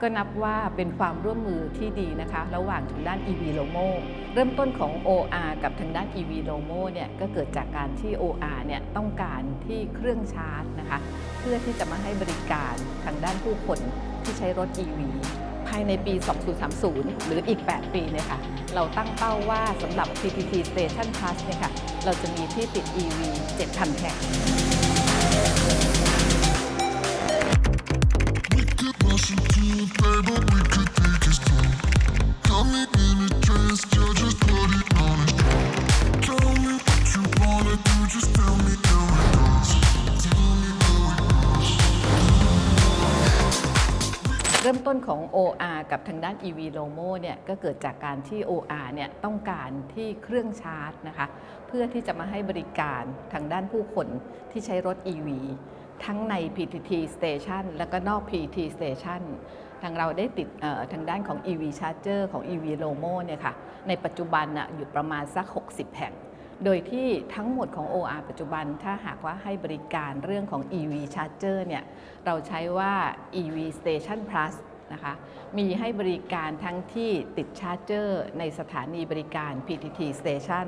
ก็นับว่าเป็นความร่วมมือที่ดีนะคะ ระหว่างทางด้าน EV Lomo เริ่มต้นของ OR กับทางด้าน EV Lomo เนี่ยก็เกิดจากการที่ OR เนี่ยต้องการที่เครื่องชาร์จนะคะ เพื่อที่จะมาให้บริการทางด้านผู้คนที่ใช้รถ EV ภายในปี 2030 หรืออีก 8 ปีเนี่ยค่ะ เราตั้งเป้าว่าสำหรับ PTT Station Plus เนี่ยค่ะ เราจะมีที่ติด EV 7,000 แห่ง เริ่มต้นของ OR กับทางด้าน EV Lomo เนี่ยก็เกิดจากการที่ OR เนี่ยต้องการที่เครื่องชาร์จนะคะ เพื่อที่จะมาให้บริการทางด้านผู้คนที่ใช้รถ EV ทั้งใน PTT Station และก็นอก PTT Station ทางเราได้ติดทางด้านของ EV Charger ของ EV Lomo เนี่ยค่ะ ในปัจจุบันน่ะอยู่ประมาณสัก 60 แห่ง โดยที่ทั้งหมดของ OR ปัจจุบันถ้าหากว่าให้บริการเรื่องของ EV Charger เนี่ย เราใช้ว่า EV Station Plus นะคะมีให้บริการทั้งที่ติดชาร์จเจอร์ ในสถานีบริการ PTT Station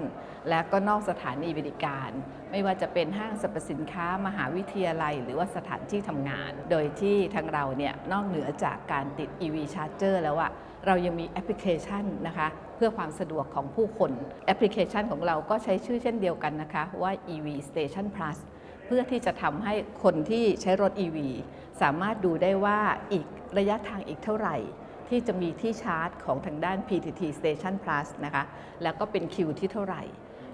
และก็นอกสถานีบริการ ไม่ว่าจะเป็นห้างสรรพสินค้ามหาวิทยาลัย หรือว่าสถานที่ทำงาน โดยที่ทางเราเนี่ยนอกเหนือจากการติด EV Charger แล้วอะเรายังมีแอปพลิเคชันนะคะเพื่อความสะดวกของผู้คน แอปพลิเคชันของเราก็ใช้ชื่อเช่นเดียวกันนะคะว่า EV Station Plus เพื่อที่จะทำให้คนที่ใช้รถ EV สามารถดูได้ว่าอีกระยะทางอีกเท่าไหร่ ที่จะมีที่ชาร์จของทางด้าน PTT Station Plus นะคะแล้วก็เป็นคิวที่เท่าไหร่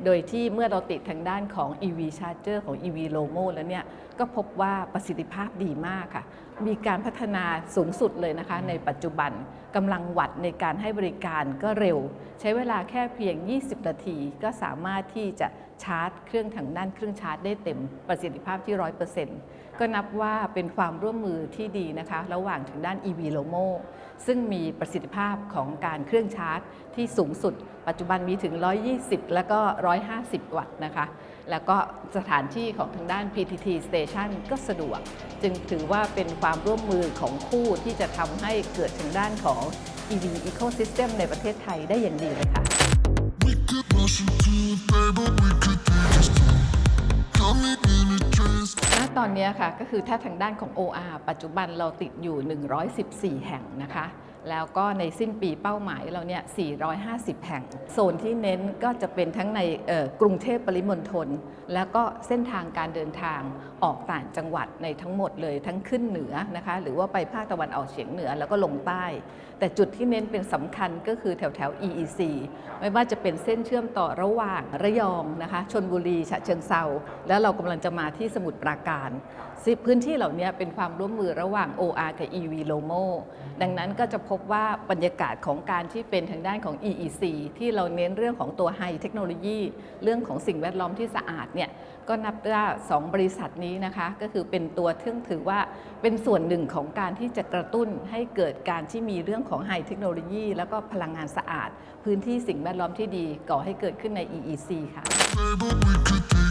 โดยที่เมื่อเราติดทางด้านของ EV Charger ของ EV Lomo แล้วเนี่ยก็พบว่าประสิทธิภาพดีมากค่ะ มีการพัฒนาสูงสุดเลยนะคะ ในปัจจุบันกำลังวัดในการให้บริการก็เร็ว ใช้เวลาแค่เพียง 20 นาที ก็สามารถที่จะชาร์จเครื่องทางด้านเครื่องชาร์จได้เต็มประสิทธิภาพที่ 100% ก็นับว่าเป็นความร่วมมือที่ดีนะคะ ระหว่างทางด้าน EV Lomo ซึ่งมีประสิทธิภาพของการเครื่องชาร์จ ที่สูงสุด ปัจจุบันมีถึง 120 แล้วก็ 150 วัตต์นะคะ แล้วก็สถานที่ของทางด้าน PTT Station ก็สะดวก จึงถือว่าเป็นความร่วมมือของคู่ที่จะทำให้เกิดทางด้านของ EV Ecosystem ในประเทศไทยได้อย่างดีเลยค่ะ อนนี้ค่ะก็คือถ้าทางด้านของ OR ปัจจุบันเราติดอยู่ 114 แห่งนะคะ แล้วก็ในสิ้นปีเป้าหมายเราเนี่ย 450 แห่ง โซนที่เน้นก็จะเป็นทั้งในกรุงเทพปริมณฑลแล้วก็เส้นทางการเดินทาง ออกต่างจังหวัดในทั้งหมดเลยทั้งขึ้นเหนือนะคะหรือว่าไปภาคตะวันออกเฉียงเหนือแล้วก็ลงใต้ แต่จุดที่เน้นเป็นสำคัญก็คือแถวแถว EEC ไม่ว่าจะเป็นเส้นเชื่อมต่อระหว่างระยองนะคะชนบุรีฉะเชิงเซาแล้วเรากำลังจะมาที่สมุทรปราการซึ่งพื้นที่เหล่านี้เป็นความร่วมมือระหว่าง OR กับ EV Lomo ดังนั้นก็จะพบว่าบรรยากาศของการที่เป็นทางด้านของ EEC ที่เราเน้นเรื่องของตัว High Technology เรื่องของสิ่งแวดล้อมที่สะอาดเนี่ย ก็นับว่าสองบริษัทนี้นะคะก็คือเป็นตัวที่งถือว่าเป็นส่วนหนึ่งของการที่จะกระตุ้นให้เกิดการที่มีเรื่องของ High Technology แล้วก็พลังงานสะอาด พื้นที่สิ่งแวดล้อมที่ดีก่อให้เกิดขึ้นใน EEC ค่ะ Play, but we could take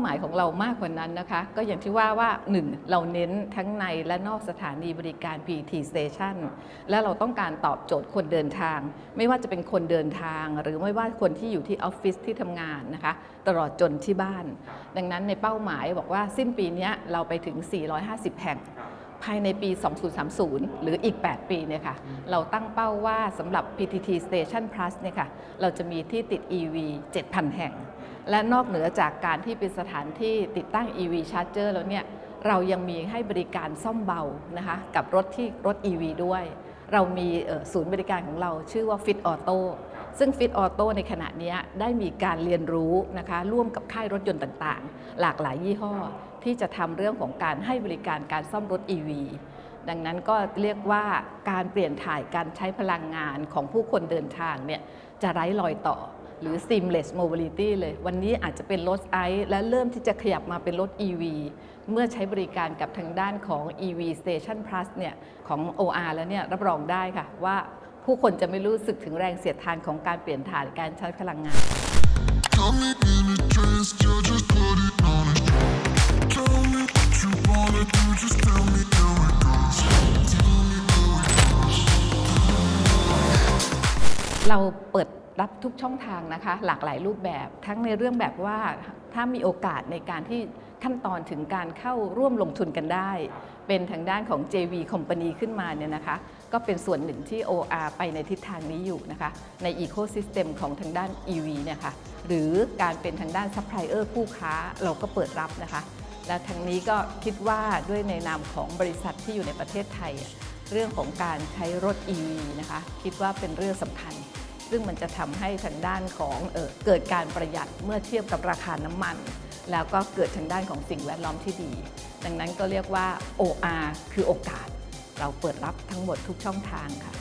หมายของเรามากกว่านั้นนะคะ ก็อย่างที่ว่าว่า 1. เราเน้นทั้งในและนอกสถานีบริการ PT Station และเราต้องการตอบโจทย์คนเดินทาง ไม่ว่าจะเป็นคนเดินทาง หรือไม่ว่าคนที่อยู่ที่ออฟฟิศที่ทำงานนะคะ ตลอดจนที่บ้าน ดังนั้นในเป้าหมายบอกว่าสิ้นปีนี้เราไปถึง 450 แห่งภายในปี 2030 หรืออีก 8 ปีเนี่ยค่ะ เราตั้งเป้าว่าสำหรับ PTT Station Plus เนี่ยค่ะ เราจะมีที่ติด EV 7,000 แห่ง และนอกเหนือจากการที่เป็นสถานที่ติดตั้ง EV Charger แล้วเนี่ยเรายังมีให้บริการซ่อมเบานะคะกับรถที่รถ EV ด้วย เรามีศูนย์บริการของเราชื่อว่า Fit Auto ซึ่ง Fit Auto ในขณะนี้ได้มีการเรียนรู้นะคะร่วมกับค่ายรถยนต์ต่างๆ หลากหลายยี่ห้อ ที่จะทำเรื่องของการให้บริการการซ่อมรถ EV ดังนั้นก็เรียกว่าการเปลี่ยนถ่ายการใช้พลังงานของผู้คนเดินทางเนี่ยจะไร้รอยต่อ หรือ seamless mobility เลย วันนี้อาจจะเป็นรถไอซ์และเริ่มที่จะขยับมาเป็นรถ EV เมื่อใช้บริการกับทางด้านของ EV Station Plus เนี่ยของ OR แล้วเนี่ยรับรองได้ค่ะว่าผู้คนจะไม่รู้สึกถึงแรงเสียดทานของการเปลี่ยนถ่านการใช้พลังงาน เราเปิด รับทุกช่องทางนะคะ หลากหลายรูปแบบทั้งในเรื่องแบบว่าถ้ามีโอกาสในการที่ขั้นตอนถึงการเข้าร่วมลงทุนกันได้ เป็นทางด้านของ JV Company ขึ้นมาเนี่ยนะคะ ก็เป็นส่วนหนึ่งที่ OR ไปในทิศทางนี้อยู่นะคะ ใน Ecosystem ของทางด้าน EV เนี่ยค่ะหรือการเป็นทางด้าน Supplier ผู้ค้าเราก็เปิดรับนะคะ และทางนี้ก็คิดว่าด้วยในนามของบริษัทที่อยู่ในประเทศไทย เรื่องของการใช้รถ EV นะคะ คิดว่าเป็นเรื่องสำคัญ ซึ่งมันจะทำให้ทางด้านของเออเกิดการประหยัดเมื่อเทียบกับราคาน้ำมัน แล้วก็เกิดทางด้านของสิ่งแวดล้อมที่ดี ดังนั้นก็เรียกว่า OR คือโอกาส เราเปิดรับทั้งหมดทุกช่องทางค่ะ